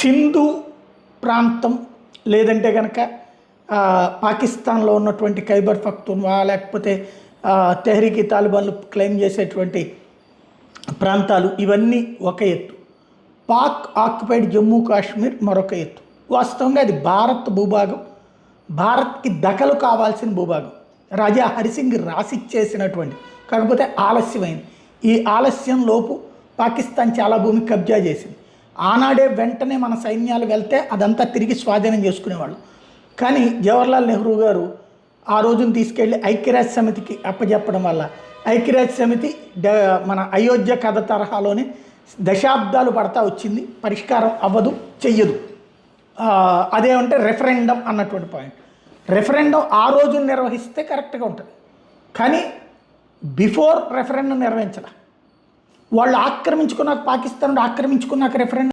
సింధు ప్రాంతం లేదంటే కనుక పాకిస్తాన్లో ఉన్నటువంటి ఖైబర్ పఖ్తున్వా లేకపోతే తెహ్రీకి తాలిబాన్లు క్లెయిమ్ చేసేటువంటి ప్రాంతాలు ఇవన్నీ ఒక ఎత్తు. పాక్ ఆక్యుపైడ్ జమ్మూ కాశ్మీర్ మరొక ఎత్తు. వాస్తవంగా అది భారత్ భూభాగం. భారత్కి దఖలు కావాల్సిన భూభాగం. రాజా హరిసింగ్ రాసిచ్చేసినటువంటి కాకపోతే ఆలస్యమైంది. ఈ ఆలస్యం లోపు పాకిస్తాన్ చాలా భూమి కబ్జా చేసింది. ఆనాడే వెంటనే మన సైన్యాలు వెళ్తే అదంతా తిరిగి స్వాధీనం చేసుకునేవాళ్ళు. కానీ జవహర్లాల్ నెహ్రూ గారు ఆ రోజును తీసుకెళ్ళి ఐక్యరాజ్య సమితికి అప్పచెప్పడం వల్ల ఐక్యరాజ్య సమితి డ మన అయోధ్య కథ తరహాలోనే దశాబ్దాలు పడతా వచ్చింది. పరిష్కారం అవ్వదు చెయ్యదు. అదేమంటే రెఫరెండం అన్నటువంటి పాయింట్ రెఫరెండం ఆ రోజు నిర్వహిస్తే కరెక్ట్గా ఉంటుంది. కానీ బిఫోర్ రెఫరెండం నిర్వహించడం వాళ్ళు ఆక్రమించుకున్నాక పాకిస్తాన్ ఆక్రమించుకున్నాక రెఫరెండం